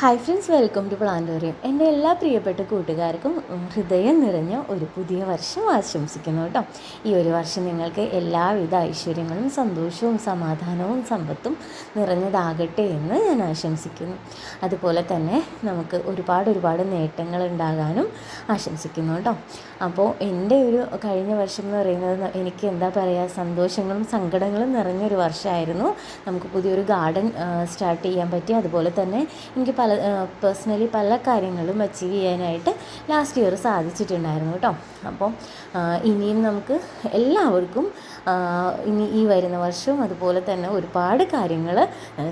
Hi friends welcome to Plantorium എന്റെ എല്ലാ പ്രിയപ്പെട്ട കൂട്ടുകാർക്കും ഹൃദയം നിറഞ്ഞ ഒരു പുതിയ വർഷം ആശംസിക്കുന്നു കേട്ടോ. ഈ ഒരു വർഷം നിങ്ങൾക്ക് എല്ലാവിധ ഐശ്വര്യങ്ങളും സന്തോഷവും സമാധാനവും സമ്പത്തും നിറഞ്ഞതാകട്ടെ എന്ന് ഞാൻ ആശംസിക്കുന്നു. അതുപോലെ തന്നെ നമുക്ക് ഒരുപാട് ഒരുപാട് നേട്ടങ്ങൾ ഉണ്ടാകാനും ആശംസിക്കുന്നു കേട്ടോ. അപ്പോൾ എന്റെ ഒരു കഴിഞ്ഞ വർഷം എന്ന് പറയുന്നത് എനിക്ക് എന്താ പറയുക സന്തോഷങ്ങളും സങ്കടങ്ങളും നിറഞ്ഞൊരു വർഷമായിരുന്നു നമുക്ക് പുതിയൊരു ഗാർഡൻ സ്റ്റാർട്ട് ചെയ്യാൻ പറ്റി. അതുപോലെ തന്നെ എനിക്ക് പല പേഴ്സണലി പല കാര്യങ്ങളും അച്ചീവ് ചെയ്യാനായിട്ട് ലാസ്റ്റ് ഇയർ സാധിച്ചിട്ടുണ്ടായിരുന്നു കേട്ടോ. അപ്പോൾ ഇനിയും നമുക്ക് എല്ലാവർക്കും ഇനി ഈ വരുന്ന വർഷവും അതുപോലെ തന്നെ ഒരുപാട് കാര്യങ്ങൾ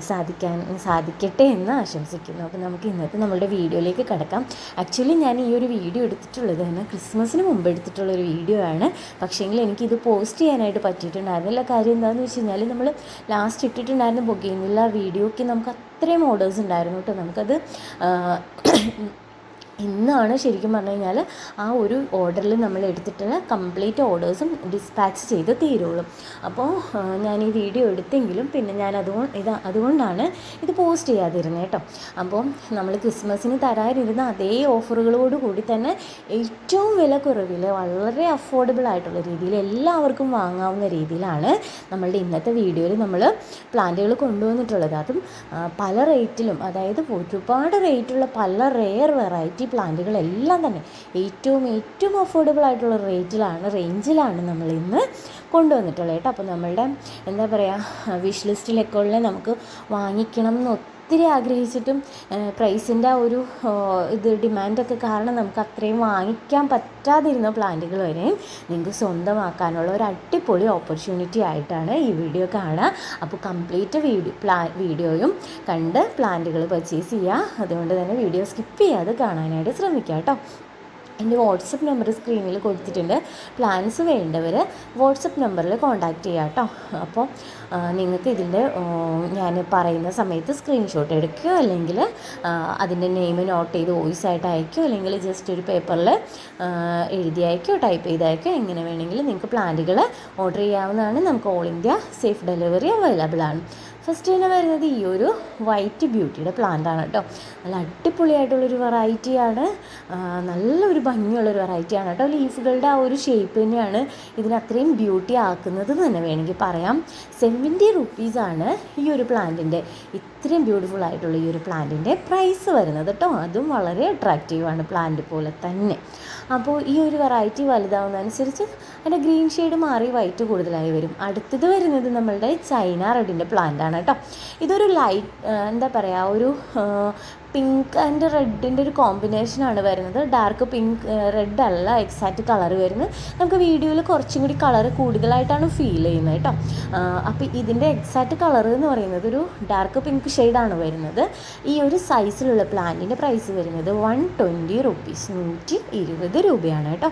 സാധിക്കാൻ സാധിക്കട്ടെ എന്ന് ആശംസിക്കുന്നു. അപ്പോൾ നമുക്ക് ഇന്നത്തെ നമ്മളുടെ വീഡിയോയിലേക്ക് കിടക്കാം. ആക്ച്വലി ഞാൻ ഈ ഒരു വീഡിയോ എടുത്തിട്ടുള്ളത് തന്നെ ക്രിസ്മസിന് മുമ്പ് എടുത്തിട്ടുള്ളൊരു വീഡിയോ ആണ്. പക്ഷേങ്കിൽ എനിക്കിത് പോസ്റ്റ് ചെയ്യാനായിട്ട് പറ്റിയിട്ടുണ്ടായിരുന്നില്ല. കാര്യം എന്താണെന്ന് വെച്ച് കഴിഞ്ഞാൽ നമ്മൾ ലാസ്റ്റ് ഇട്ടിട്ടുണ്ടായിരുന്ന ബൊഗെയിനില്ല വീഡിയോയ്ക്ക് നമുക്ക് അത്രയും ഓർഡേഴ്സ് ഉണ്ടായിരുന്നു കേട്ടോ. നമുക്കത് ഇന്നാണ് ശരിക്കും പറഞ്ഞു കഴിഞ്ഞാൽ ആ ഒരു ഓർഡറിൽ നമ്മൾ എടുത്തിട്ടുള്ള കംപ്ലീറ്റ് ഓർഡേഴ്സും ഡിസ്പാച്ച് ചെയ്ത് തീരുള്ളൂ. അപ്പോൾ ഞാൻ ഈ വീഡിയോ എടുത്തെങ്കിലും പിന്നെ ഞാൻ അതുകൊണ്ട് ഇത് അതുകൊണ്ടാണ് ഇത് പോസ്റ്റ് ചെയ്യാതിരുന്നത് കേട്ടോ. അപ്പോൾ നമ്മൾ ക്രിസ്മസിന് തരാനിരുന്ന അതേ ഓഫറുകളോട് കൂടി തന്നെ ഏറ്റവും വില കുറവിൽ വളരെ അഫോർഡബിൾ ആയിട്ടുള്ള രീതിയിൽ എല്ലാവർക്കും വാങ്ങാവുന്ന രീതിയിലാണ് നമ്മളുടെ ഇന്നത്തെ വീഡിയോയിൽ നമ്മൾ പ്ലാന്റുകൾ കൊണ്ടുവന്നിട്ടുള്ളത്. അതും പല റേറ്റിലും അതായത് ഒരുപാട് റേറ്റുള്ള പല റെയർ വെറൈറ്റി പ്ലാന്റുകളെല്ലാം തന്നെ ഏറ്റവും ഏറ്റവും അഫോർഡബിൾ ആയിട്ടുള്ള റേറ്റിലാണ് റേഞ്ചിലാണ് നമ്മൾ ഇന്ന് കൊണ്ടുവന്നിട്ടുള്ളത് കേട്ടോ. അപ്പോൾ നമ്മളുടെ എന്താ പറയുക വിഷ് ലിസ്റ്റിലൊക്കെ ഉള്ള നമുക്ക് വാങ്ങിക്കണം എന്ന് ഒത്തിരി ആഗ്രഹിച്ചിട്ടും പ്രൈസിന്റെ ആ ഒരു ഇത് ഡിമാൻഡൊക്കെ കാരണം നമുക്ക് അത്രയും വാങ്ങിക്കാൻ പറ്റാതിരുന്ന പ്ലാന്റുകൾ വരെയും നിങ്ങൾക്ക് സ്വന്തമാക്കാനുള്ള ഒരു അടിപൊളി ഓപ്പർച്യൂണിറ്റി ആയിട്ടാണ് ഈ വീഡിയോ കാണുക. അപ്പോൾ കംപ്ലീറ്റ് വീഡിയോ പ്ലാ വീഡിയോയും കണ്ട് പ്ലാന്റുകൾ പർച്ചേസ് ചെയ്യുക. അതുകൊണ്ട് തന്നെ വീഡിയോ സ്കിപ്പ് ചെയ്യാതെ കാണാനായിട്ട് ശ്രമിക്കുക കേട്ടോ. എന്റെ വാട്സപ്പ് നമ്പർ സ്ക്രീനിൽ കൊടുത്തിട്ടുണ്ട്. പ്ലാൻസ് വേണ്ടവർ വാട്സപ്പ് നമ്പറിൽ കോൺടാക്റ്റ് ചെയ്യാം കേട്ടോ. അപ്പോൾ നിങ്ങൾക്ക് ഇതിന്റെ ഞാൻ പറയുന്ന സമയത്ത് സ്ക്രീൻഷോട്ട് എടുക്കുക അല്ലെങ്കിൽ അതിന്റെ നെയിം നോട്ട് ചെയ്ത് വോയിസ് ആയിട്ട് അയക്കുക അല്ലെങ്കിൽ ജസ്റ്റ് ഒരു പേപ്പറിൽ എഴുതി അയക്കുകയോ ടൈപ്പ് ചെയ്ത് അയക്കുകയോ എങ്ങനെ വേണമെങ്കിലും നിങ്ങൾക്ക് പ്ലാന്റുകൾ ഓർഡർ ചെയ്യാവുന്നതാണ്. നമുക്ക് all India safe delivery available ആണ്. ഫസ്റ്റ് തന്നെ വരുന്നത് ഈ ഒരു വൈറ്റ് ബ്യൂട്ടിയുടെ പ്ലാന്റ് ആണ് കേട്ടോ നല്ല അടിപൊളിയായിട്ടുള്ളൊരു വെറൈറ്റിയാണ് നല്ലൊരു ഭംഗിയുള്ളൊരു വെറൈറ്റിയാണ് കേട്ടോ ലീഫുകളുടെ ആ ഒരു ഷേപ്പ് തന്നെയാണ് ഇതിന് അത്രയും ബ്യൂട്ടി ആക്കുന്നത് തന്നെ വേണമെങ്കിൽ പറയാം. സെവന്റി റുപ്പീസാണ് ഈ ഒരു പ്ലാന്റിന്റെ ഇത്രയും ബ്യൂട്ടിഫുൾ ആയിട്ടുള്ള ഈ ഒരു പ്ലാന്റിന്റെ പ്രൈസ് വരുന്നത് കേട്ടോ അതും വളരെ അട്രാക്റ്റീവാണ് പ്ലാന്റ് പോലെ തന്നെ. അപ്പോൾ ഈ ഒരു വെറൈറ്റി വലുതാവുന്നതനുസരിച്ച് അതിന്റെ ഗ്രീൻ ഷെയ്ഡ് മാറി വൈറ്റ് കൂടുതലായി വരും. അടുത്തത് വരുന്നത് നമ്മളുടെ ചൈന റെഡിന്റെ പ്ലാന്റ് ആണ് കേട്ടോ ഇതൊരു ലൈറ്റ് എന്താ പറയുക ഒരു പിങ്ക് ആൻഡ് റെഡിന്റെ ഒരു കോമ്പിനേഷനാണ് വരുന്നത്. ഡാർക്ക് പിങ്ക് റെഡ് അല്ല എക്സാക്റ്റ് കളർ വരുന്നത്. നമുക്ക് വീഡിയോയിൽ കുറച്ചും കൂടി കളർ കൂടുതലായിട്ടാണ് ഫീൽ ചെയ്യുന്നത് കേട്ടോ. അപ്പോൾ ഇതിന്റെ എക്സാക്റ്റ് കളർ എന്ന് പറയുന്നത് ഒരു ഡാർക്ക് പിങ്ക് ഷെയ്ഡാണ് വരുന്നത്. ഈ ഒരു സൈസിലുള്ള പ്ലാന്റിന്റെ പ്രൈസ് വരുന്നത് വൺ ട്വന്റി റുപ്പീസ് നൂറ്റി ഇരുപത് രൂപയാണ് കേട്ടോ.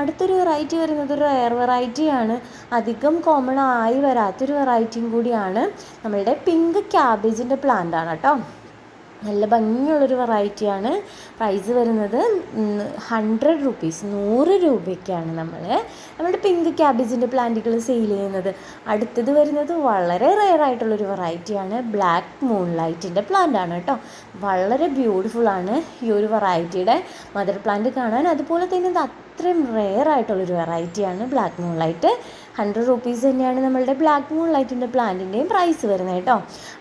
അടുത്തൊരു വെറൈറ്റി വരുന്നത് ഒരു റയർ വെറൈറ്റിയാണ് അധികം കോമൺ ആയി വരാത്തൊരു വെറൈറ്റിയും കൂടിയാണ്. നമ്മളുടെ പിങ്ക് ക്യാബേജിന്റെ പ്ലാന്റ് ആണ് കേട്ടോ. നല്ല ഭംഗിയുള്ളൊരു വെറൈറ്റിയാണ് പ്രൈസ് വരുന്നത് ഹൺഡ്രഡ് റുപ്പീസ് നൂറ് രൂപയ്ക്കാണ് നമ്മൾ നമ്മുടെ പിങ്ക് ക്യാബേജിന്റെ പ്ലാന്റുകൾ സെയിൽ ചെയ്യുന്നത്. അടുത്തത് വരുന്നത് വളരെ റെയർ ആയിട്ടുള്ളൊരു വെറൈറ്റിയാണ് ബ്ലാക്ക് മൂൺ ലൈറ്റിന്റെ പ്ലാന്റ് ആണ് കേട്ടോ. വളരെ ബ്യൂട്ടിഫുള്ളാണ് ഈ ഒരു വെറൈറ്റിയുടെ മദർ പ്ലാന്റ് കാണാൻ. അതുപോലെ തന്നെ അത്രയും റെയർ ആയിട്ടുള്ളൊരു വെറൈറ്റിയാണ് black moon light hundred rupees തന്നെയാണ് നമ്മളുടെ ബ്ലാക്ക് മൂൺ ലൈറ്റിന്റെ പ്ലാന്റിന്റെയും പ്രൈസ് വരുന്നത് കേട്ടോ.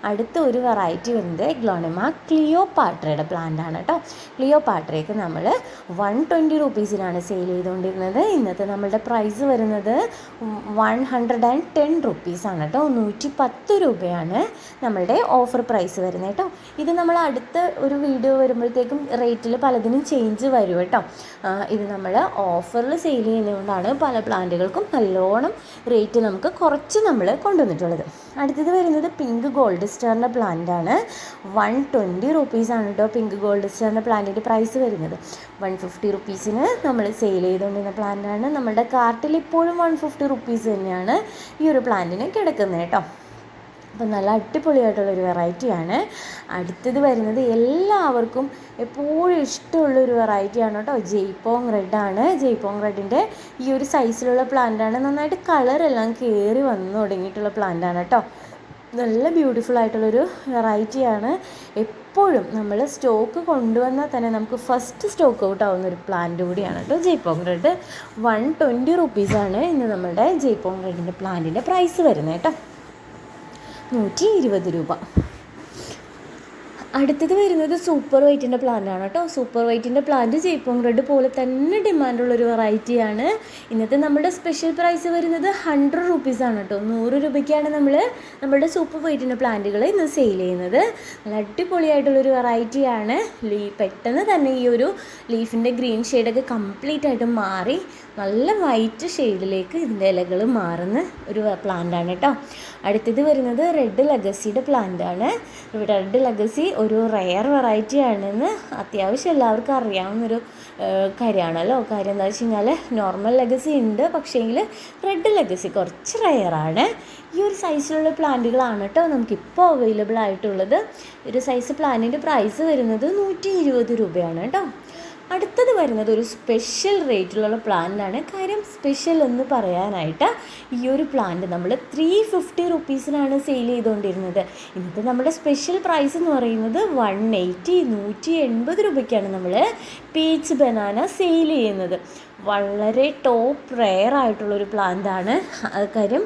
അടുത്ത ഒരു വെറൈറ്റി വരുന്നത് ഗ്ലോണിമ ക്ലിയോ പാട്രയുടെ പ്ലാന്റാണ് കേട്ടോ. ക്ലിയോ പാട്രയൊക്കെ നമ്മൾ വൺ ട്വന്റി റുപ്പീസിനാണ് സെയിൽ ചെയ്തുകൊണ്ടിരുന്നത് ഇന്നത്തെ നമ്മളുടെ പ്രൈസ് വരുന്നത് വൺ ഹൺഡ്രഡ് ആൻഡ് ടെൻ റുപ്പീസാണ് കേട്ടോ. നൂറ്റി പത്ത് രൂപയാണ് നമ്മളുടെ ഓഫർ പ്രൈസ് വരുന്നത് കേട്ടോ. ഇത് നമ്മൾ അടുത്ത ഒരു വീഡിയോ വരുമ്പോഴത്തേക്കും റേറ്റിൽ പലതിനും ചേഞ്ച് വരും കേട്ടോ. ഇത് നമ്മൾ ഓഫറിൽ സെയിൽ ചെയ്യുന്നതുകൊണ്ടാണ് പല പ്ലാന്റുകൾക്കും നല്ലോണം റേറ്റ് നമുക്ക് കുറച്ച് നമ്മൾ കൊണ്ടുവന്നിട്ടുള്ളത്. അടുത്തത് വരുന്നത് പിങ്ക് ഗോൾഡ് സ്റ്റാറിന്റെ പ്ലാന്റ് ആണ്. വൺ ട്വന്റി റുപ്പീസാണ് കേട്ടോ പിങ്ക് ഗോൾഡ് സ്റ്റാറിന്റെ പ്ലാന്റിന്റെ പ്രൈസ് വരുന്നത്. വൺ ഫിഫ്റ്റി റുപ്പീസിന് നമ്മൾ സെയിൽ ചെയ്തുകൊണ്ടിരുന്ന പ്ലാന്റാണ് നമ്മുടെ കാർട്ടിൽ ഇപ്പോഴും വൺ ഫിഫ്റ്റി റുപ്പീസ് തന്നെയാണ് ഈ ഒരു പ്ലാന്റിന് കിടക്കുന്നത് കേട്ടോ അപ്പം നല്ല അടിപൊളിയായിട്ടുള്ളൊരു വെറൈറ്റിയാണ് അടുത്തത് വരുന്നത് എല്ലാവർക്കും എപ്പോഴും ഇഷ്ടമുള്ളൊരു വെറൈറ്റിയാണ് കേട്ടോ. ജെയ്പോങ് റെഡാണ് ജെയ്പോങ് റെഡിന്റെ ഈ ഒരു സൈസിലുള്ള പ്ലാന്റാണ് നന്നായിട്ട് കളറെല്ലാം കയറി വന്നു തുടങ്ങിയിട്ടുള്ള പ്ലാന്റാണ് കേട്ടോ. നല്ല ബ്യൂട്ടിഫുൾ ആയിട്ടുള്ളൊരു വെറൈറ്റിയാണ് എപ്പോഴും നമ്മൾ സ്റ്റോക്ക് കൊണ്ടുവന്നാൽ തന്നെ നമുക്ക് ഫസ്റ്റ് സ്റ്റോക്ക് ഔട്ട് ആവുന്ന ഒരു പ്ലാന്റ് കൂടിയാണ് കേട്ടോ ജയ്പോങ് റെഡ് വൺ ട്വന്റി റുപ്പീസാണ് ഇന്ന് നമ്മുടെ ജയ്പോങ് റെഡിന്റെ പ്ലാന്റിന്റെ പ്രൈസ് വരുന്നത് കേട്ടോ. നൂറ്റി ഇരുപത് രൂപ. അടുത്തത് വരുന്നത് സൂപ്പർ വൈറ്റിന്റെ പ്ലാന്റ് ആണ് കേട്ടോ. സൂപ്പർ വൈറ്റിന്റെ പ്ലാന്റ് ജയ്പോങ് റെഡ് പോലെ തന്നെ ഡിമാൻഡുള്ളൊരു വെറൈറ്റിയാണ് ഇന്നത്തെ നമ്മുടെ സ്പെഷ്യൽ പ്രൈസ് വരുന്നത് ഹൺഡ്രഡ് റുപ്പീസാണ് കേട്ടോ. നൂറ് രൂപയ്ക്കാണ് നമ്മൾ നമ്മുടെ സൂപ്പർ വൈറ്റിന്റെ പ്ലാന്റുകൾ ഇന്ന് സെയിൽ ചെയ്യുന്നത്. നല്ല അടിപൊളിയായിട്ടുള്ളൊരു വെറൈറ്റിയാണ് ലീ പെട്ടെന്ന് തന്നെ ഈ ഒരു ലീഫിന്റെ ഗ്രീൻ ഷെയ്ഡൊക്കെ കംപ്ലീറ്റ് ആയിട്ട് മാറി. നല്ല വൈറ്റ് ഷെയ്ഡിലേക്ക് ഇതിന്റെ ഇലകൾ മാറുന്ന ഒരു പ്ലാന്റാണ് കേട്ടോ അടുത്തത് വരുന്നത് റെഡ് ലഗസിയുടെ പ്ലാന്റാണ് റെഡ് ലഗസി ഒരു റെയർ വെറൈറ്റി ആണെന്ന് അത്യാവശ്യം എല്ലാവർക്കും അറിയാവുന്നൊരു കാര്യമാണല്ലോ കാര്യം എന്താ വെച്ച് കഴിഞ്ഞാൽ നോർമൽ ലെഗസി ഉണ്ട്. പക്ഷേങ്കിൽ റെഡ് ലെഗസി കുറച്ച് റെയറാണ് ഈ ഒരു സൈസിലുള്ള പ്ലാന്റുകളാണ് കേട്ടോ നമുക്കിപ്പോൾ അവൈലബിൾ ആയിട്ടുള്ളത്. ഒരു സൈസ് പ്ലാന്റിന്റെ പ്രൈസ് വരുന്നത് നൂറ്റി ഇരുപത് രൂപയാണ് കേട്ടോ അടുത്തത് വരുന്നത് ഒരു സ്പെഷ്യൽ റേറ്റിലുള്ള പ്ലാന്റാണ് കാര്യം സ്പെഷ്യൽ എന്ന് പറയാനായിട്ട് ഈ ഒരു പ്ലാന്റ് നമ്മൾ ത്രീ ഫിഫ്റ്റി റുപ്പീസിനാണ് സെയിൽ ചെയ്തുകൊണ്ടിരുന്നത് ഇന്നത്തെ നമ്മുടെ സ്പെഷ്യൽ പ്രൈസ് എന്ന് പറയുന്നത് വൺ എയ്റ്റി നൂറ്റി എൺപത് രൂപയ്ക്കാണ് നമ്മൾ പീച്ച് ബനാന സെയിൽ ചെയ്യുന്നത്. വളരെ ടോപ്പ് റെയർ ആയിട്ടുള്ളൊരു പ്ലാന്റാണ് കാര്യം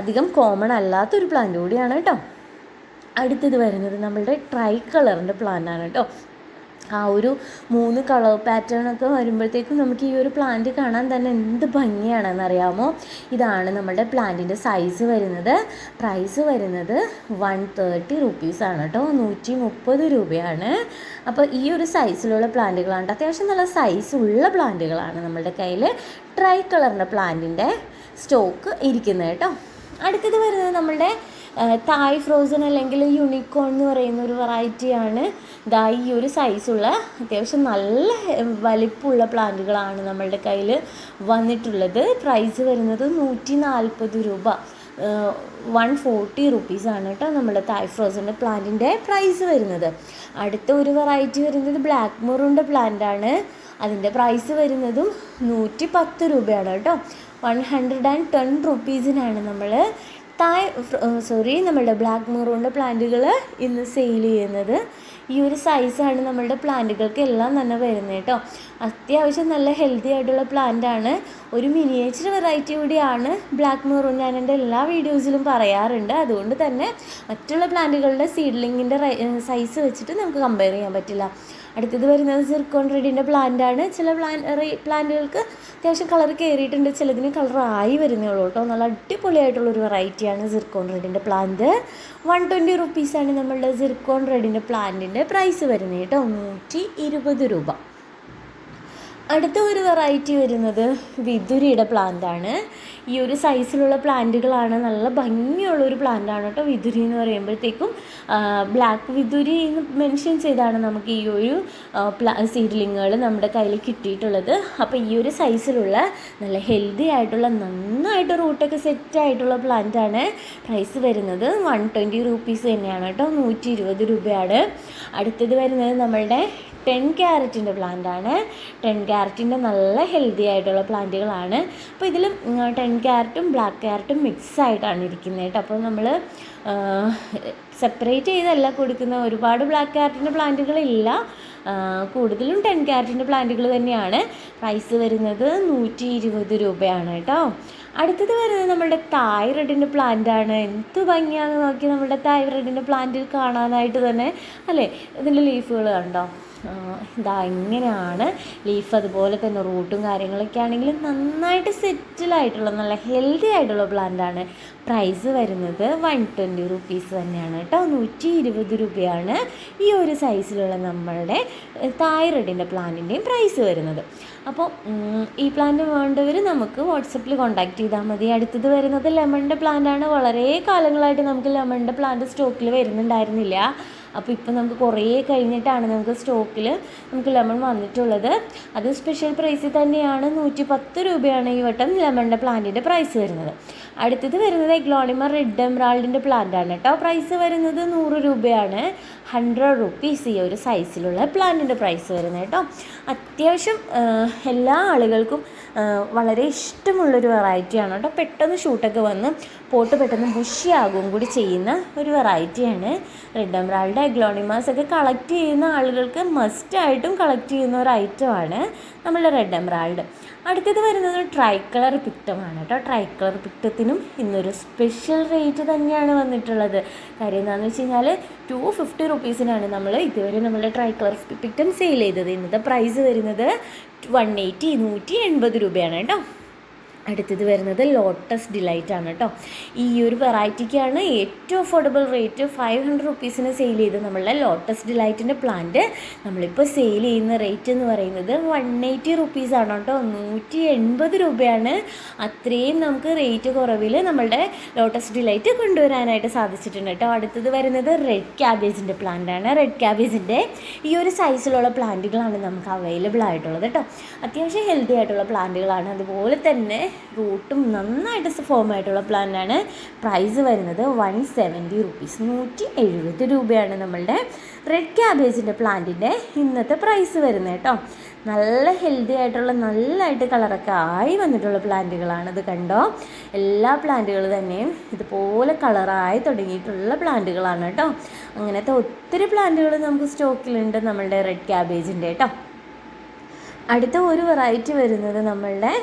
അധികം കോമൺ അല്ലാത്തൊരു പ്ലാന്റ് കൂടിയാണ് കേട്ടോ. അടുത്തത് വരുന്നത് നമ്മളുടെ ട്രൈ കളറിന്റെ പ്ലാന്റാണ് കേട്ടോ. ആ ഒരു മൂന്ന് കളർ പാറ്റേൺ ഒക്കെ വരുമ്പോഴത്തേക്കും നമുക്ക് ഈ ഒരു പ്ലാന്റ് കാണാൻ തന്നെ എന്ത് ഭംഗിയാണെന്നറിയാമോ? ഇതാണ് നമ്മുടെ പ്ലാന്റിന്റെ സൈസ് വരുന്നത്. പ്രൈസ് വരുന്നത് വൺ തേർട്ടി റുപ്പീസാണ് കേട്ടോ നൂറ്റി മുപ്പത് രൂപയാണ്. അപ്പോൾ ഈ ഒരു സൈസിലുള്ള പ്ലാന്റുകളാണ് അത്യാവശ്യം നല്ല സൈസ് ഉള്ള പ്ലാന്റുകളാണ് നമ്മളുടെ കയ്യിൽ ട്രൈ കളറിന്റെ പ്ലാന്റിന്റെ സ്റ്റോക്ക് ഇരിക്കുന്നത് കേട്ടോ അടുത്തത് വരുന്നത് നമ്മളുടെ തായ് ഫ്രോസൺ അല്ലെങ്കിൽ യൂണിക്കോൺ എന്ന് പറയുന്ന ഒരു വെറൈറ്റിയാണ് ദാ ഈ ഒരു സൈസുള്ള അത്യാവശ്യം നല്ല വലിപ്പമുള്ള പ്ലാന്റുകളാണ് നമ്മളുടെ കയ്യിൽ വന്നിട്ടുള്ളത്. പ്രൈസ് വരുന്നത് നൂറ്റി നാൽപ്പത് രൂപ വൺ ഫോർട്ടി റുപ്പീസാണ് കേട്ടോ നമ്മുടെ തായ് ഫ്രോസന്റെ പ്ലാന്റിന്റെ പ്രൈസ് വരുന്നത്. അടുത്ത ഒരു വെറൈറ്റി വരുന്നത് ബ്ലാക്ക് മൊറൂണിന്റെ പ്ലാന്റാണ് അതിന്റെ പ്രൈസ് വരുന്നതും നൂറ്റി പത്ത് രൂപയാണ് കേട്ടോ. വൺ ഹൺഡ്രഡ് ആൻഡ് ടെൻ റുപ്പീസിനാണ് നമ്മൾ തായ് സോറി നമ്മളുടെ ബ്ലാക്ക് മെറൂണിന്റെ പ്ലാന്റുകൾ ഇന്ന് സെയിൽ ചെയ്യുന്നത്. ഈ ഒരു സൈസാണ് നമ്മളുടെ പ്ലാന്റുകൾക്ക് എല്ലാം തന്നെ വരുന്നത് കേട്ടോ. അത്യാവശ്യം നല്ല ഹെൽത്തി ആയിട്ടുള്ള പ്ലാന്റാണ് ഒരു മിനിയേച്ചർ വെറൈറ്റി കൂടിയാണ് ബ്ലാക്ക് മെറൂൺ ഞാൻ എന്റെ എല്ലാ വീഡിയോസിലും പറയാറുണ്ട്. അതുകൊണ്ട് തന്നെ മറ്റുള്ള പ്ലാന്റുകളുടെ സീഡ്ലിങ്ങിന്റെ സൈസ് വെച്ചിട്ട് നമുക്ക് കമ്പയർ ചെയ്യാൻ പറ്റില്ല. അടുത്തത് വരുന്നത് സിർക്കോൺ റെഡിന്റെ പ്ലാന്റാണ് ചില പ്ലാൻ പ്ലാന്റുകൾക്ക് അത്യാവശ്യം കളർ കയറിയിട്ടുണ്ട് ചിലതിന് കളർ ആയി വരുന്നേ ഉള്ളൂ കേട്ടോ. നല്ല അടിപൊളിയായിട്ടുള്ളൊരു വെറൈറ്റിയാണ് സിർക്കോൺ റെഡിന്റെ പ്ലാന്റ് വൺ ട്വന്റി റുപ്പീസാണ് നമ്മളുടെ സിർക്കോൺ റെഡിന്റെ പ്ലാന്റിന്റെ പ്രൈസ് വരുന്നത് കേട്ടോ. നൂറ്റി ഇരുപത് രൂപ. അടുത്ത ഒരു വെറൈറ്റി വരുന്നത് വിതുരിയുടെ ആണ്. ഈ ഒരു സൈസിലുള്ള പ്ലാന്റുകളാണ്. നല്ല ഭംഗിയുള്ള ഒരു പ്ലാന്റാണ് കേട്ടോ വിതുരി എന്ന് പറയുമ്പോഴത്തേക്കും. ബ്ലാക്ക് വിതുരി എന്ന് മെൻഷൻ ചെയ്താണ് നമുക്ക് ഈ ഒരു പ്ലാ സീഡ്ലിങ്ങുകൾ നമ്മുടെ കയ്യിൽ കിട്ടിയിട്ടുള്ളത്. അപ്പോൾ ഈ ഒരു സൈസിലുള്ള നല്ല ഹെൽത്തി ആയിട്ടുള്ള നന്നായിട്ട് റൂട്ടൊക്കെ സെറ്റ് ആയിട്ടുള്ള പ്ലാന്റാണ് പ്രൈസ് വരുന്നത്. വൺ ട്വന്റി റുപ്പീസ് തന്നെയാണ് കേട്ടോ. നൂറ്റി ഇരുപത് രൂപയാണ്. അടുത്തത് വരുന്നത് നമ്മളുടെ ടെൻ ക്യാരറ്റിന്റെ പ്ലാന്റാണ്. ടെൻ ക്യാരറ്റിന്റെ നല്ല ഹെൽത്തി ആയിട്ടുള്ള പ്ലാന്റുകളാണ്. അപ്പോൾ ഇതിൽ ടെൻ ക്യാരറ്റും ബ്ലാക്ക് ക്യാരറ്റും മിക്സ് ആയിട്ടാണ് ഇരിക്കുന്നത് കേട്ടോ. അപ്പോൾ നമ്മൾ സെപ്പറേറ്റ് ചെയ്തല്ല കൊടുക്കുന്ന ഒരുപാട് ബ്ലാക്ക് ക്യാരറ്റിന്റെ പ്ലാന്റുകളില്ല. കൂടുതലും ടെൻ ക്യാരറ്റിന്റെ പ്ലാന്റുകൾ തന്നെയാണ്. പ്രൈസ് വരുന്നത് നൂറ്റി ഇരുപത് രൂപയാണ് കേട്ടോ. അടുത്തത് വരുന്നത് നമ്മുടെ തായ്റോയിഡിന്റെ പ്ലാന്റാണ്. എന്ത് ഭംഗിയാണെന്ന് നോക്കി നമ്മുടെ തായ്റോയിഡിന്റെ പ്ലാന്റ് കാണാനായിട്ട് തന്നെ അല്ലേ? ഇതിന്റെ ലീഫുകൾ കണ്ടോ? ഇതാ ഇങ്ങനെയാണ് ലീഫ് അതുപോലെ തന്നെ റൂട്ടും കാര്യങ്ങളൊക്കെ ആണെങ്കിലും നന്നായിട്ട് സെറ്റിലായിട്ടുള്ള നല്ല ഹെൽത്തി ആയിട്ടുള്ള പ്ലാന്റാണ് പ്രൈസ് വരുന്നത് വൺ ട്വന്റി റുപ്പീസ് തന്നെയാണ് കേട്ടോ. നൂറ്റി ഇരുപത് രൂപയാണ് ഈ ഒരു സൈസിലുള്ള നമ്മളുടെ തായ്റോയിഡിന്റെ പ്ലാന്റിന്റെയും പ്രൈസ് വരുന്നത്. അപ്പോൾ ഈ പ്ലാന്റ് വേണ്ടവർ നമുക്ക് വാട്സപ്പിൽ കോൺടാക്ട് ചെയ്താൽ മതി. അടുത്തത് വരുന്നത് ലെമണിന്റെ പ്ലാന്റാണ് വളരെ കാലങ്ങളായിട്ട് നമുക്ക് ലെമണിന്റെ പ്ലാന്റ് സ്റ്റോക്കിൽ വരുന്നുണ്ടായിരുന്നില്ല. അപ്പോൾ ഇപ്പോൾ നമുക്ക് കുറേ കഴിഞ്ഞിട്ടാണ് നമുക്ക് സ്റ്റോക്കിൽ നമുക്ക് ലെമൺ വന്നിട്ടുള്ളത്. അത് സ്പെഷ്യൽ പ്രൈസിൽ തന്നെയാണ് നൂറ്റി പത്ത് രൂപയാണ് ഈ വട്ടം ലെമണിന്റെ പ്ലാന്റിന്റെ പ്രൈസ് വരുന്നത്. അടുത്തത് വരുന്നത് എഗ്ലോണിമർ റെഡ് എംറാൾഡിന്റെ പ്ലാന്റ് ആണ് കേട്ടോ പ്രൈസ് വരുന്നത് നൂറ് രൂപയാണ്. ഹൺഡ്രഡ് റുപ്പീസ് ഈ ഒരു സൈസിലുള്ള പ്ലാന്റിന്റെ പ്രൈസ് വരുന്നത് കേട്ടോ. അത്യാവശ്യം എല്ലാ ആളുകൾക്കും വളരെ ഇഷ്ടമുള്ളൊരു വെറൈറ്റിയാണ് കേട്ടോ. പെട്ടെന്ന് ഷൂട്ടൊക്കെ വന്ന് പോട്ട് പെട്ടെന്ന് ബുഷിയാകും കൂടി ചെയ്യുന്ന ഒരു വെറൈറ്റിയാണ് റെഡ് എംബ്രാൾഡ് അഗ്ലോണിമാസ് ഒക്കെ കളക്ട് ചെയ്യുന്ന ആളുകൾക്ക് മസ്റ്റായിട്ടും കളക്ട് ചെയ്യുന്ന ഒരു ഐറ്റമാണ് നമ്മളുടെ റെഡ് എംബ്രാൾഡ് അടുത്തത് വരുന്നത് ട്രൈ കളർ പിക്റ്റമാണ് കേട്ടോ. ട്രൈ കളർ പിക്റ്റത്തിനും ഇന്നൊരു സ്പെഷ്യൽ റേറ്റ് തന്നെയാണ് വന്നിട്ടുള്ളത്. കാര്യം എന്താണെന്ന് വെച്ച് കഴിഞ്ഞാൽ ടു ഫിഫ്റ്റി റുപ്പീസിനാണ് നമ്മൾ ഇതുവരെ നമ്മളുടെ ട്രൈ കളർ പിക്റ്റം സെയിൽ ചെയ്തത്. ഇന്നത്തെ പ്രൈസ് വരുന്നത് വൺ എയ്റ്റി നൂറ്റി എൺപത് രൂപയാണ് കേട്ടോ. അടുത്തത് വരുന്നത് ലോട്ടസ് ഡിലൈറ്റ് ആണ് കേട്ടോ. ഈ ഒരു വെറൈറ്റിക്കാണ് ഏറ്റവും അഫോർഡബിൾ റേറ്റ് ഫൈവ് ഹൺഡ്രഡ് റുപ്പീസിന് സെയിൽ ചെയ്ത് നമ്മളുടെ ലോട്ടസ് ഡിലൈറ്റിന്റെ പ്ലാന്റ് നമ്മളിപ്പോൾ സെയിൽ ചെയ്യുന്ന റേറ്റ് എന്ന് പറയുന്നത് വൺ എയ്റ്റി റുപ്പീസാണ് കേട്ടോ. നൂറ്റി എൺപത് രൂപയാണ്. അത്രയും നമുക്ക് റേറ്റ് കുറവിൽ നമ്മളുടെ ലോട്ടസ് ഡിലൈറ്റ് കൊണ്ടുവരാനായിട്ട് സാധിച്ചിട്ടുണ്ട് കേട്ടോ. അടുത്തത് വരുന്നത് റെഡ് ക്യാബേജിന്റെ പ്ലാന്റ് ആണ്. റെഡ് ക്യാബേജിന്റെ ഈ ഒരു സൈസിലുള്ള പ്ലാന്റുകളാണ് നമുക്ക് അവൈലബിൾ ആയിട്ടുള്ളത് കേട്ടോ. അത്യാവശ്യം ഹെൽത്തി ആയിട്ടുള്ള പ്ലാന്റുകളാണ് അതുപോലെ തന്നെ റൂട്ടും നന്നായിട്ട് ഫോം ആയിട്ടുള്ള പ്ലാന്റാണ് പ്രൈസ് വരുന്നത് വൺ സെവന്റി റുപ്പീസ് നൂറ്റി എഴുപത് രൂപയാണ് നമ്മളുടെ റെഡ് ക്യാബേജിന്റെ പ്ലാന്റിന്റെ ഇന്നത്തെ പ്രൈസ് വരുന്നത് കേട്ടോ നല്ല ഹെൽത്തി ആയിട്ടുള്ള നല്ലതായിട്ട് കളറൊക്കെ ആയി വന്നിട്ടുള്ള പ്ലാന്റുകളാണ് ഇത് കണ്ടോ. എല്ലാ പ്ലാന്റുകൾ തന്നെയും ഇതുപോലെ കളറായി തുടങ്ങിയിട്ടുള്ള പ്ലാന്റുകളാണ് കേട്ടോ അങ്ങനത്തെ ഒത്തിരി പ്ലാന്റുകൾ നമുക്ക് സ്റ്റോക്കിലുണ്ട് നമ്മളുടെ റെഡ് ക്യാബേജിന്റെ കേട്ടോ അടുത്ത ഒരു വെറൈറ്റി വരുന്നത് നമ്മളുടെ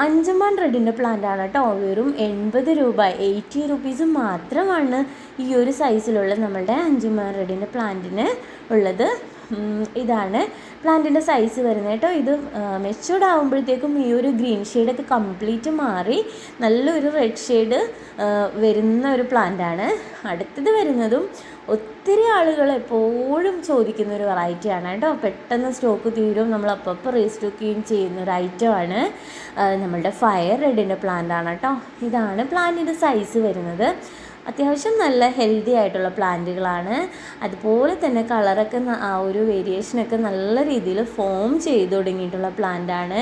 അഞ്ചുമാൻ റെഡിന്റെ പ്ലാന്റ് ആണ് കേട്ടോ. വെറും എൺപത് രൂപ. എയ്റ്റി റുപ്പീസ് മാത്രമാണ് ഈ ഒരു സൈസിലുള്ള നമ്മളുടെ അഞ്ചുമാൻ റെഡിന്റെ പ്ലാന്റിന് ഉള്ളത്. ഇതാണ് പ്ലാന്റിന്റെ സൈസ് വരുന്നത് കേട്ടോ. ഇത് മെച്ചൂർഡ് ആകുമ്പോഴത്തേക്കും ഈ ഒരു ഗ്രീൻ ഷെയ്ഡൊക്കെ കംപ്ലീറ്റ് മാറി നല്ലൊരു റെഡ് ഷെയ്ഡ് വരുന്ന ഒരു പ്ലാന്റാണ്. അടുത്തത് വരുന്നതും ഒത്തിരി ആളുകൾ എപ്പോഴും ചോദിക്കുന്ന ഒരു വെറൈറ്റിയാണ് കേട്ടോ. പെട്ടെന്ന് സ്റ്റോക്ക് തീരും. നമ്മൾ അപ്പോൾ റീസ്റ്റോക്കുകയും ചെയ്യുന്ന ഒരു ഐറ്റമാണ് നമ്മളുടെ ഫയർ റെഡിന്റെ പ്ലാന്റ് ആണ് കേട്ടോ. ഇതാണ് പ്ലാന്റിന്റെ സൈസ് വരുന്നത്. അത്യാവശ്യം നല്ല ഹെൽത്തി ആയിട്ടുള്ള പ്ലാന്റുകളാണ്. അതുപോലെ തന്നെ കളറൊക്കെ ആ ഒരു വേരിയേഷനൊക്കെ നല്ല രീതിയിൽ ഫോം ചെയ്ത് തുടങ്ങിയിട്ടുള്ള പ്ലാന്റാണ്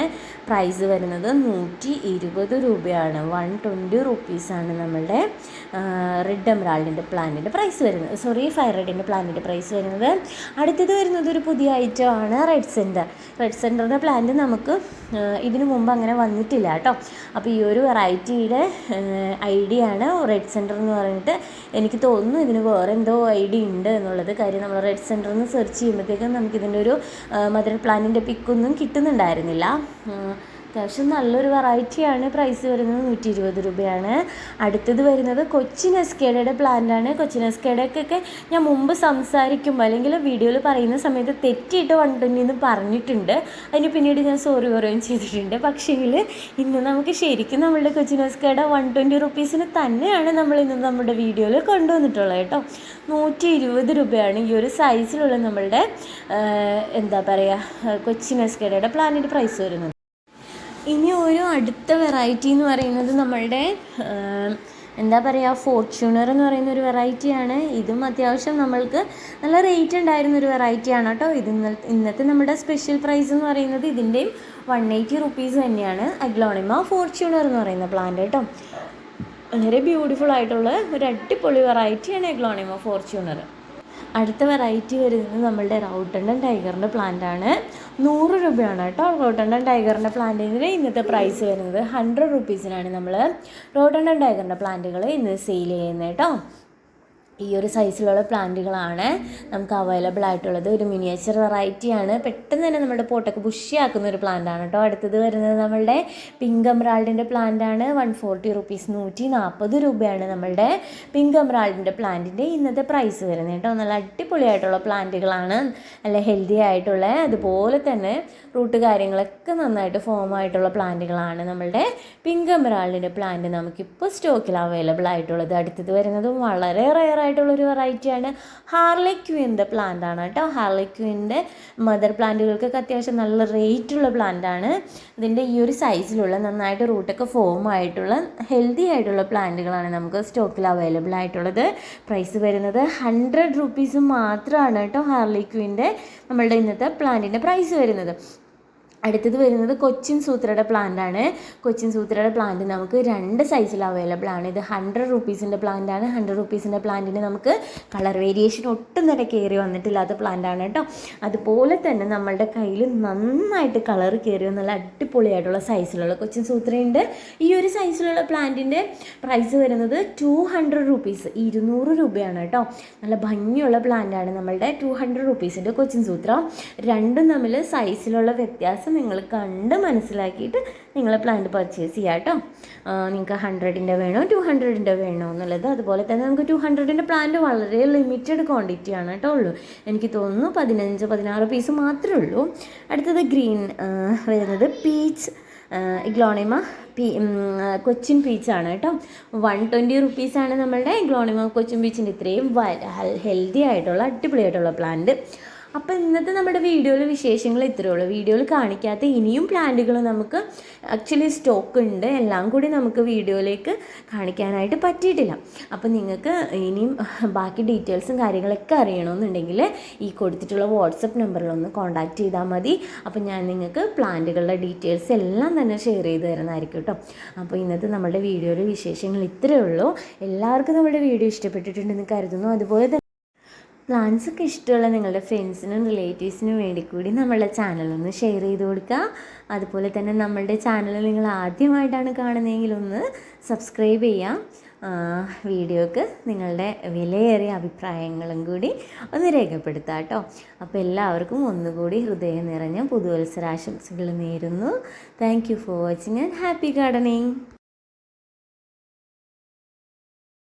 പ്രൈസ് വരുന്നത് നൂറ്റി ഇരുപത് രൂപയാണ് വൺ ട്വന്റി റുപ്പീസാണ് നമ്മളുടെ റെഡ് എംബ്രാൾഡിന്റെ പ്ലാന്റിന്റെ പ്രൈസ് വരുന്നത്. സോറി ഫയർ റെഡിന്റെ പ്ലാന്റിന്റെ പ്രൈസ് വരുന്നത്. അടുത്തത് വരുന്നത് ഒരു പുതിയ ഐറ്റമാണ് റെഡ് സെന്റർ റെഡ് സെന്ററിന്റെ പ്ലാന്റ് നമുക്ക് ഇതിനു മുമ്പ് അങ്ങനെ വന്നിട്ടില്ല കേട്ടോ. അപ്പോൾ ഈ ഒരു വെറൈറ്റിയുടെ ഐഡിയ ആണ് റെഡ് സെന്റർ എന്ന് പറഞ്ഞിട്ട് എനിക്ക് തോന്നുന്നു ഇതിന് വേറെ എന്തോ ഐഡിയ ഉണ്ട് എന്നുള്ളത്. കാര്യം നമ്മൾ റെഡ് സെന്ററിൽ നിന്ന് സെർച്ച് ചെയ്യുമ്പോഴത്തേക്കും നമുക്കിതിന്റെ ഒരു മദർ പ്ലാനിന്റെ പിക്കൊന്നും കിട്ടുന്നുണ്ടായിരുന്നില്ല. അത്യാവശ്യം നല്ലൊരു വെറൈറ്റിയാണ് പ്രൈസ് വരുന്നത് നൂറ്റി ഇരുപത് രൂപയാണ്. അടുത്തത് വരുന്നത് കൊച്ചിൻ എസ്കേഡയുടെ പ്ലാന്റാണ് കൊച്ചിൻ എസ്കേഡയൊക്കെ ഞാൻ മുമ്പ് സംസാരിക്കുമ്പോൾ അല്ലെങ്കിൽ വീഡിയോയിൽ പറയുന്ന സമയത്ത് തെറ്റിയിട്ട് വൺ പറഞ്ഞിട്ടുണ്ട്. അതിന് പിന്നീട് ഞാൻ സോറി പറയുകയും ചെയ്തിട്ടുണ്ട്. പക്ഷേങ്കിൽ ഇന്ന് നമുക്ക് ശരിക്കും നമ്മളുടെ കൊച്ചിൻ എസ്കേഡ വൺ ട്വന്റി റുപ്പീസിന് തന്നെയാണ് നമ്മൾ ഇന്ന് നമ്മുടെ വീഡിയോയിൽ കൊണ്ടുവന്നിട്ടുള്ളത് കേട്ടോ. നൂറ്റി ഇരുപത് രൂപയാണ് ഈ ഒരു സൈസിലുള്ള നമ്മളുടെ എന്താ പറയുക കൊച്ചിൻ എസ്കേഡയുടെ പ്ലാനിന്റെ പ്രൈസ് വരുന്നത്. ഇനി ഒരു അടുത്ത വെറൈറ്റി എന്ന് പറയുന്നത് നമ്മളുടെ എന്താ പറയുക ഫോർച്യൂണർ എന്ന് പറയുന്ന ഒരു വെറൈറ്റിയാണ് ഇതും അത്യാവശ്യം നമ്മൾക്ക് നല്ല റേറ്റ് ഉണ്ടായിരുന്ന ഒരു വെറൈറ്റിയാണ് കേട്ടോ. ഇത് ഇന്നത്തെ നമ്മുടെ സ്പെഷ്യൽ പ്രൈസ് എന്ന് പറയുന്നത് ഇതിന്റെയും വൺ എയ്റ്റി റുപ്പീസ് തന്നെയാണ്. അഗ്ലോണിമ ഫോർച്യൂണർ എന്ന് പറയുന്ന പ്ലാന്റ് കേട്ടോ. വളരെ ബ്യൂട്ടിഫുൾ ആയിട്ടുള്ള ഒരു അടിപൊളി വെറൈറ്റിയാണ് അഗ്ലോണിമ ഫോർച്യൂണർ അടുത്ത വെറൈറ്റി വരുന്നത് നമ്മളുടെ റൗട്ടണ്ടൻ ടൈഗറിന്റെ പ്ലാന്റ് ആണ്. നൂറ് രൂപയാണ് കേട്ടോ റോട്ടണ്ടൻ ടൈഗറിന്റെ പ്ലാന്റിന് ഇന്നത്തെ പ്രൈസ് വരുന്നത് ഹൺഡ്രഡ് റുപ്പീസിനാണ് നമ്മൾ റോട്ടണ്ടൻ ടൈഗറിന്റെ പ്ലാന്റുകൾ ഇന്ന് സെയിൽ ചെയ്യുന്നത് കേട്ടോ. ഈ ഒരു സൈസിലുള്ള പ്ലാന്റുകളാണ് നമുക്ക് അവൈലബിൾ ആയിട്ടുള്ളത്. ഒരു മിനിയേച്ചർ വെറൈറ്റിയാണ് പെട്ടെന്ന് തന്നെ നമ്മുടെ പോട്ടൊക്കെ ബുഷിയാക്കുന്ന ഒരു പ്ലാന്റാണ് കേട്ടോ അടുത്തത് വരുന്നത് നമ്മളുടെ പിങ്ക് എമറാൾഡിന്റെ പ്ലാന്റാണ് വൺ ഫോർട്ടി റുപ്പീസ് നൂറ്റി നാൽപ്പത് രൂപയാണ് നമ്മളുടെ പിങ്ക് എമറാൾഡിന്റെ പ്ലാന്റിന്റെ ഇന്നത്തെ പ്രൈസ് വരുന്നത് കേട്ടോ നല്ല അടിപൊളിയായിട്ടുള്ള പ്ലാന്റുകളാണ് നല്ല ഹെൽത്തി ആയിട്ടുള്ള അതുപോലെ തന്നെ റൂട്ട് കാര്യങ്ങളൊക്കെ നന്നായിട്ട് ഫോം ആയിട്ടുള്ള പ്ലാന്റുകളാണ് നമ്മളുടെ പിങ്ക് എമറാൾഡിന്റെ പ്ലാന്റ് നമുക്കിപ്പോൾ സ്റ്റോക്കിൽ അവൈലബിൾ ആയിട്ടുള്ളത്. അടുത്തത് വരുന്നതും വളരെ റെയർ ആയിട്ടുള്ള ഒരു വെറൈറ്റിയാണ് ഹാർലി ക്യൂവിന്റെ പ്ലാന്റ് ആണ് കേട്ടോ. ഹാർലി ക്യൂവിന്റെ മദർ പ്ലാന്റുകൾക്കൊക്കെ അത്യാവശ്യം നല്ല റേറ്റുള്ള പ്ലാന്റ് ആണ്. ഇതിന്റെ ഈ ഒരു സൈസിലുള്ള നന്നായിട്ട് റൂട്ടൊക്കെ ഫോം ആയിട്ടുള്ള ഹെൽത്തി ആയിട്ടുള്ള പ്ലാന്റുകളാണ് നമുക്ക് സ്റ്റോക്കിൽ അവൈലബിൾ ആയിട്ടുള്ളത്. പ്രൈസ് വരുന്നത് ഹൺഡ്രഡ് റുപ്പീസ് മാത്രമാണ് കേട്ടോ ഹാർലി ക്യൂവിന്റെ നമ്മളുടെ ഇന്നത്തെ പ്ലാന്റിന്റെ പ്രൈസ് വരുന്നത്. അടുത്തത് വരുന്നത് കൊച്ചിൻ സൂത്രയുടെ ആണ്. കൊച്ചിൻ സൂത്രയുടെ പ്ലാന്റ് നമുക്ക് രണ്ട് സൈസിൽ അവൈലബിൾ ആണ്. ഇത് ഹൺഡ്രഡ് റുപ്പീസിന്റെ പ്ലാന്റാണ് ഹൺഡ്രഡ് റുപ്പീസിന്റെ പ്ലാന്റിന് നമുക്ക് കളർ വേരിയേഷൻ ഒട്ടും തന്നെ കയറി വന്നിട്ടില്ലാത്ത പ്ലാന്റാണ് കേട്ടോ അതുപോലെ തന്നെ നമ്മളുടെ കയ്യിൽ നന്നായിട്ട് കളർ കയറി നല്ല അടിപൊളിയായിട്ടുള്ള സൈസിലുള്ള കൊച്ചിൻ സൂത്രയുണ്ട്. ഈ ഒരു സൈസിലുള്ള പ്ലാന്റിന്റെ പ്രൈസ് വരുന്നത് ടു ഹൺഡ്രഡ് റുപ്പീസ് ഇരുന്നൂറ് രൂപയാണ് കേട്ടോ നല്ല ഭംഗിയുള്ള പ്ലാന്റാണ് നമ്മളുടെ ടു ഹൺഡ്രഡ് റുപ്പീസിന്റെ കൊച്ചിൻ സൂത്രം. രണ്ടും തമ്മിൽ സൈസിലുള്ള വ്യത്യാസം നിങ്ങൾ കണ്ട് മനസ്സിലാക്കിയിട്ട് നിങ്ങൾ പ്ലാന്റ് പർച്ചേസ് ചെയ്യുക കേട്ടോ നിങ്ങൾക്ക് ഹൺഡ്രഡിന്റെ വേണോ ടു ഹൺഡ്രഡിന്റെ വേണോ എന്നുള്ളത് അതുപോലെ തന്നെ നമുക്ക് ടു ഹൺഡ്രഡിന്റെ പ്ലാന്റ് വളരെ ലിമിറ്റഡ് ക്വാണ്ടിറ്റി ആണ് കേട്ടോ ഉള്ളൂ. എനിക്ക് തോന്നുന്നു പതിനഞ്ച് പതിനാറ് പീസ് മാത്രമേ ഉള്ളൂ. അടുത്തത് ഗ്രീൻ വരുന്നത് പീച്ച് ഇഗ്ലോണിമ പീ കൊച്ചിൻ പീച്ചാണ് കേട്ടോ വൺ ട്വന്റി റുപ്പീസാണ് നമ്മളുടെ ഇഗ്ലോണിമ കൊച്ചിൻ പീച്ചിന്റെ ഇത്രയും ഹെൽത്തി ആയിട്ടുള്ള അടിപൊളിയായിട്ടുള്ള പ്ലാന്റ് അപ്പോൾ ഇന്നത്തെ നമ്മുടെ വീഡിയോയിൽ വിശേഷങ്ങൾ ഇത്രയേ ഉള്ളൂ. വീഡിയോയിൽ കാണിക്കാത്ത ഇനിയും പ്ലാന്റുകൾ നമുക്ക് ആക്ച്വലി സ്റ്റോക്ക് ഉണ്ട്. എല്ലാം കൂടി നമുക്ക് വീഡിയോയിലേക്ക് കാണിക്കാനായിട്ട് പറ്റിയിട്ടില്ല. അപ്പോൾ നിങ്ങൾക്ക് ഇനിയും ബാക്കി ഡീറ്റെയിൽസും കാര്യങ്ങളൊക്കെ അറിയണമെന്നുണ്ടെങ്കിൽ ഈ കൊടുത്തിട്ടുള്ള വാട്സപ്പ് നമ്പറിലൊന്ന് കോൺടാക്റ്റ് ചെയ്താൽ മതി. അപ്പോൾ ഞാൻ നിങ്ങൾക്ക് പ്ലാന്റുകളുടെ ഡീറ്റെയിൽസ് എല്ലാം തന്നെ ഷെയർ ചെയ്ത് തരുന്നതായിരിക്കും കേട്ടോ. അപ്പോൾ ഇന്നത്തെ നമ്മുടെ വീഡിയോയിലെ വിശേഷങ്ങൾ ഇത്രയേ ഉള്ളൂ. എല്ലാവർക്കും നമ്മുടെ വീഡിയോ ഇഷ്ടപ്പെട്ടിട്ടുണ്ടെന്ന് കരുതുന്നു. അതുപോലെ പ്ലാൻസ് ഒക്കെ ഇഷ്ടമുള്ള നിങ്ങളുടെ ഫ്രണ്ട്സിനും റിലേറ്റീവ്സിനും വേണ്ടി കൂടി നമ്മളുടെ ചാനലൊന്ന് ഷെയർ ചെയ്ത് കൊടുക്കുക. അതുപോലെ തന്നെ നമ്മളുടെ ചാനൽ നിങ്ങൾ ആദ്യമായിട്ടാണ് കാണുന്നതെങ്കിൽ ഒന്ന് സബ്സ്ക്രൈബ് ചെയ്യാം. വീഡിയോക്ക് നിങ്ങളുടെ വിലയേറിയ അഭിപ്രായങ്ങളും കൂടി ഒന്ന് രേഖപ്പെടുത്താം കേട്ടോ. അപ്പോൾ എല്ലാവർക്കും ഒന്നുകൂടി ഹൃദയം നിറഞ്ഞ പുതുവത്സരാശംസകൾ നേരുന്നു. Thank you for watching and happy gardening